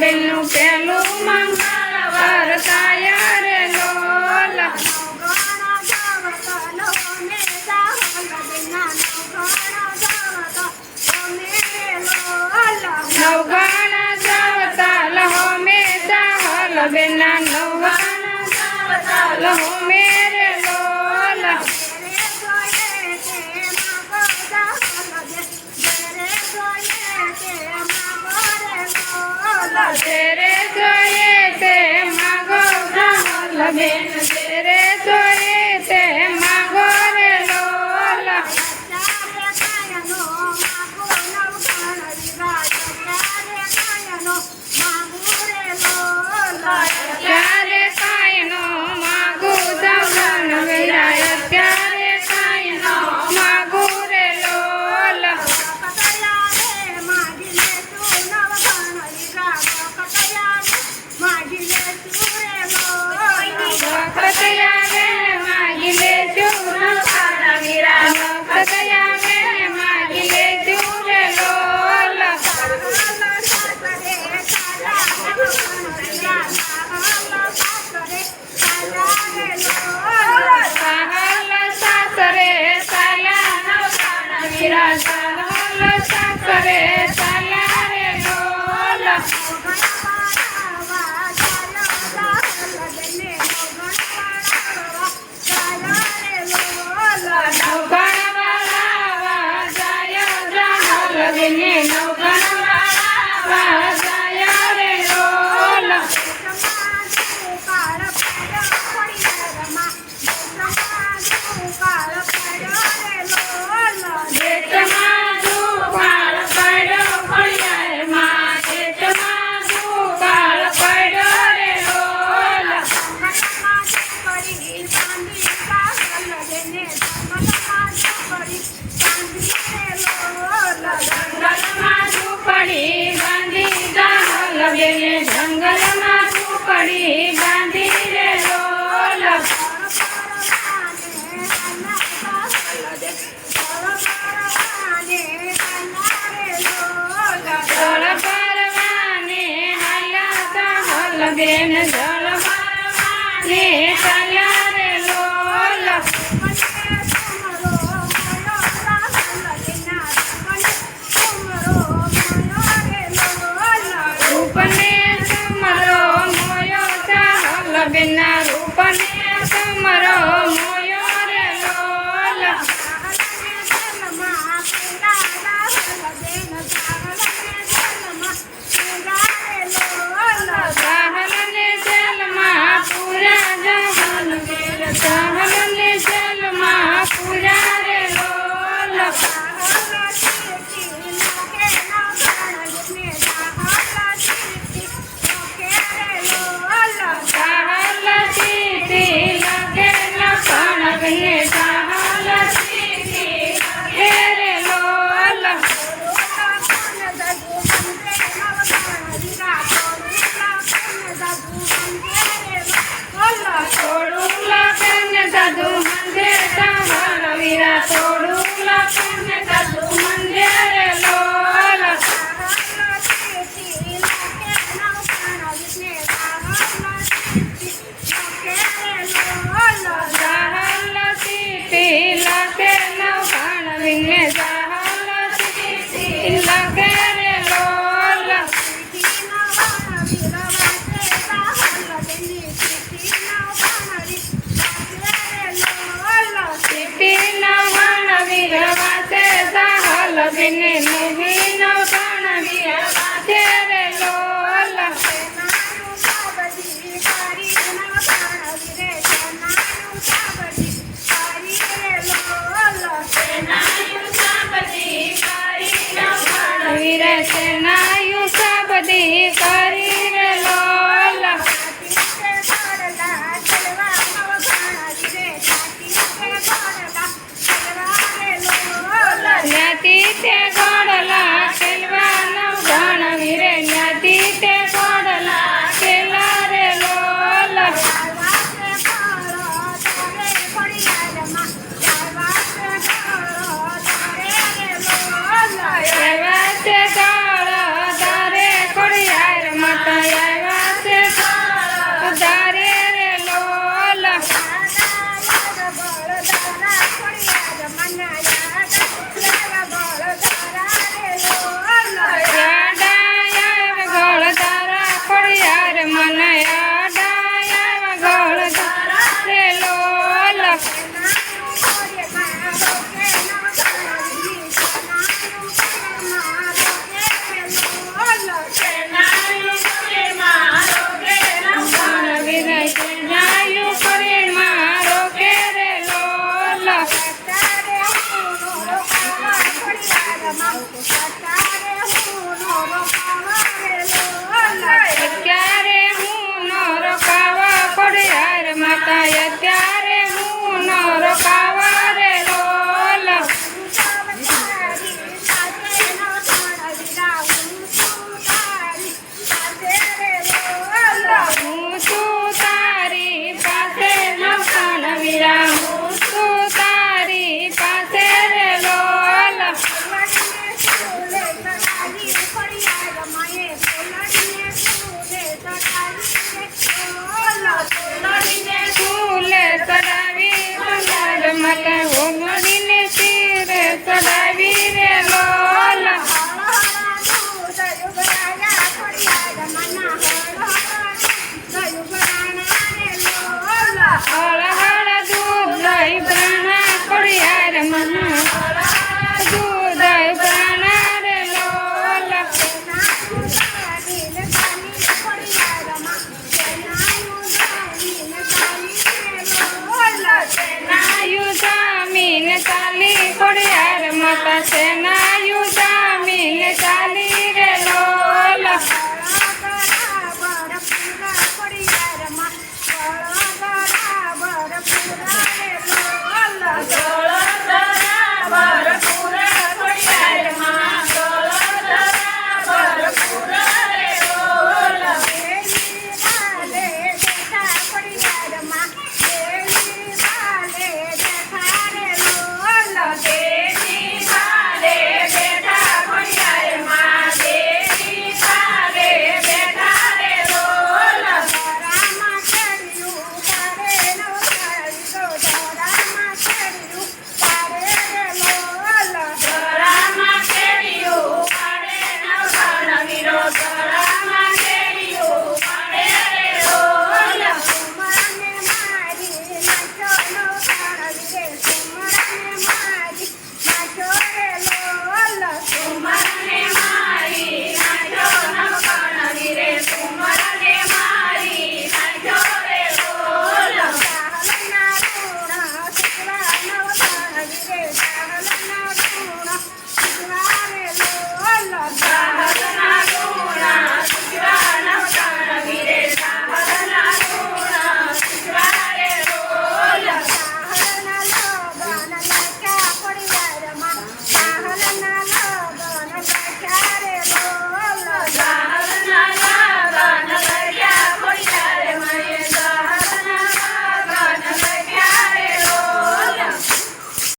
બેનનું પહેલું મંગળવાર કાયા રે લોલા. નવગાણા જાવતા લહો મેં જાવ બેના નવગાણા લહો મેં Amen. તેને જંગલમાં કૂકડી બાંધી લેલો લગે ને hacen. Thank you. என்ன என்ன ખોડિયાર માતા સેનાયુ